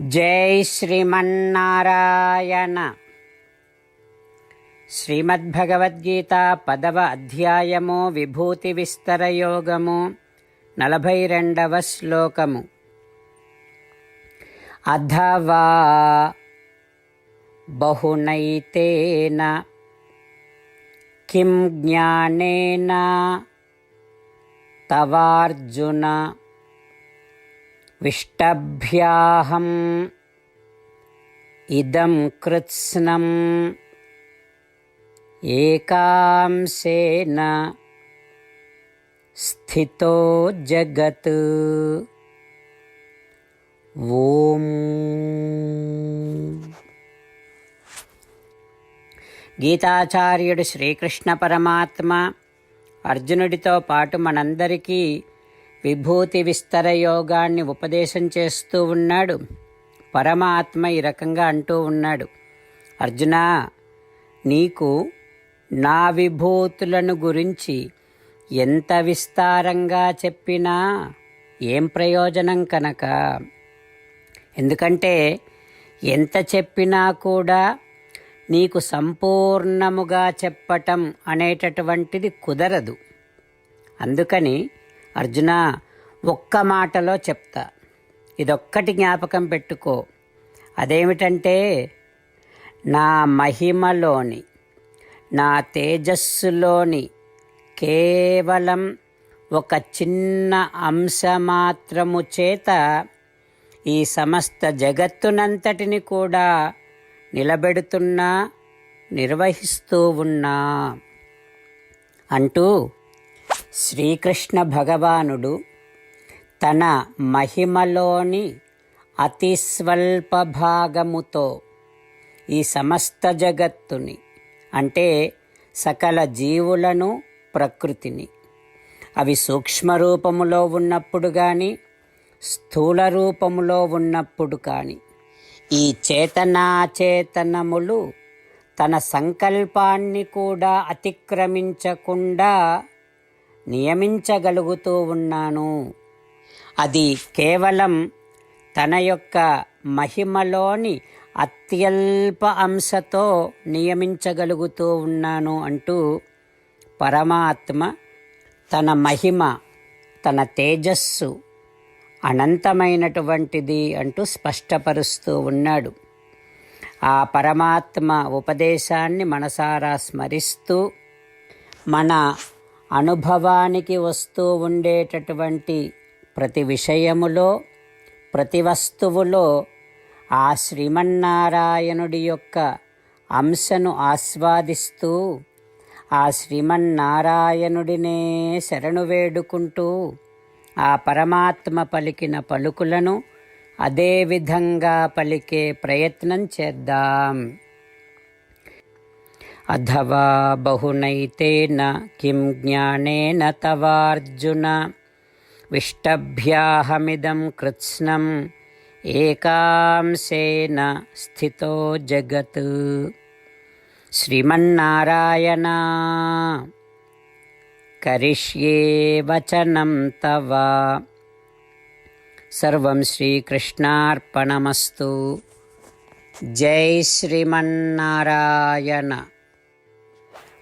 జై శ్రీమన్నారాయణ. శ్రీమద్భగవద్గీత పదవ అధ్యాయము విభూతి విస్తరయోగము నలభై రెండవ శ్లోకము. అథవా బహునైతేన కిం జ్ఞానేన తవార్జున విష్టభ్యాహం ఇదం కృత్స్నం ఏకాంశేన స్థితో జగత్ ఓం గీతాచార్యుడు శ్రీకృష్ణ పరమాత్మ అర్జునుడితో పాటు మనందరికీ విభూతి విస్తర యోగాన్ని ఉపదేశం చేస్తూ ఉన్నాడు. పరమాత్మ ఈ రకంగా అంటూ ఉన్నాడు. అర్జున నీకు నా విభూతులను గురించి ఎంత విస్తారంగా చెప్పినా ఏం ప్రయోజనం కనుక? ఎందుకంటే ఎంత చెప్పినా కూడా నీకు సంపూర్ణముగా చెప్పటం అనేటటువంటిది కుదరదు. అందుకని అర్జున ఒక్క మాటలో చెప్తా. ఇదొక్కటి జ్ఞాపకం పెట్టుకో. అదేమిటంటే నా మహిమలోని నా తేజస్సులోని కేవలం ఒక చిన్న అంశ మాత్రము చేత ఈ సమస్త జగత్తునంతటిని కూడా నిలబెడుతున్నా నిర్వహిస్తూ ఉన్నా. అంటూ శ్రీకృష్ణ భగవానుడు తన మహిమలోని అతి స్వల్ప భాగముతో ఈ సమస్త జగత్తుని అంటే సకల జీవులను ప్రకృతిని అవి సూక్ష్మ రూపములో ఉన్నప్పుడు కానీ స్థూల రూపములో ఉన్నప్పుడు కానీ ఈ చేతనాచేతనములు తన సంకల్పాన్ని కూడా అతిక్రమించకుండా నియమించగలుగుతూ ఉన్నాను. అది కేవలం తన యొక్క మహిమలోని అత్యల్ప అంశతో నియమించగలుగుతూ ఉన్నాను అంటూ పరమాత్మ తన మహిమ తన తేజస్సు అనంతమైనటువంటిది అంటూ స్పష్టపరుస్తూ ఉన్నాడు. ఆ పరమాత్మ ఉపదేశాన్ని మనసారా స్మరిస్తూ మన అనుభవానికి వస్తూ ఉండేటటువంటి ప్రతి విషయములో ప్రతి వస్తువులో ఆ శ్రీమన్నారాయణుడి యొక్క అంశను ఆస్వాదిస్తూ ఆ శ్రీమన్నారాయణుడినే శరణు వేడుకుంటూ ఆ పరమాత్మ పలికిన పలుకులను అదే విధంగా పలికే ప్రయత్నం చేద్దాం. అథవా బహునైతేన కిం జ్ఞానేన తవార్జున. విష్టభ్యాహమిదం కృత్స్నం ఏకాంశేన స్థితో జగత్. శ్రీమన్నారాయణ కరిష్యే వచనం తవ. సర్వం శ్రీకృష్ణార్పణమస్తు. జై శ్రీమన్నారాయణ.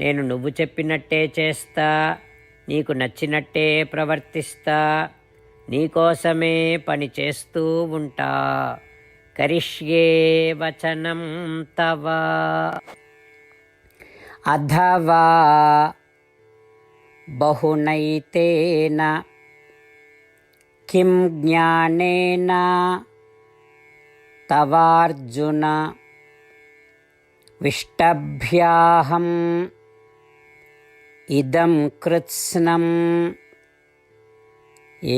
నేను నువ్వు చెప్పినట్టే చేస్తా నీకు నచ్చినట్టే ప్రవర్తిస్తా నీకోసమే పని చేస్తూ ఉంటా. కరిష్యే వచనం తవా. అథవా బహునైతేన. కిం జ్ఞానేన. తవార్జున. విష్టభ్యాహం. ఇదం కృత్స్నం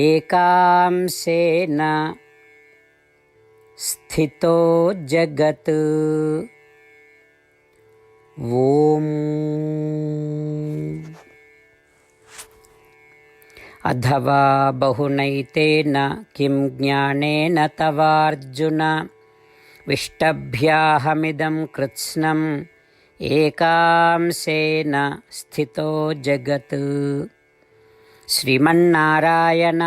ఏకాంశేన స్థితో జగత్ ఓం అథవా బహునైతేన కిం జ్ఞానేన తవార్జున విష్టభ్యాహమిదం కృత్స్నం ఏకాంశేన స్థితో జగత్. శ్రీమన్నారాయణ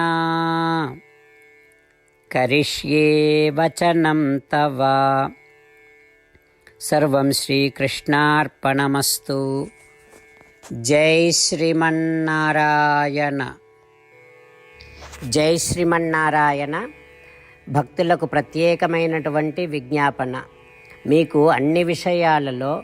కరిష్యే వచనం తవ. సర్వం శ్రీకృష్ణార్పణమస్తు. జై శ్రీమన్నారాయణ. జై శ్రీమన్నారాయణ. భక్తులకు ప్రత్యేకమైనటువంటి విజ్ఞాపన. మీకు అన్ని విషయాలలో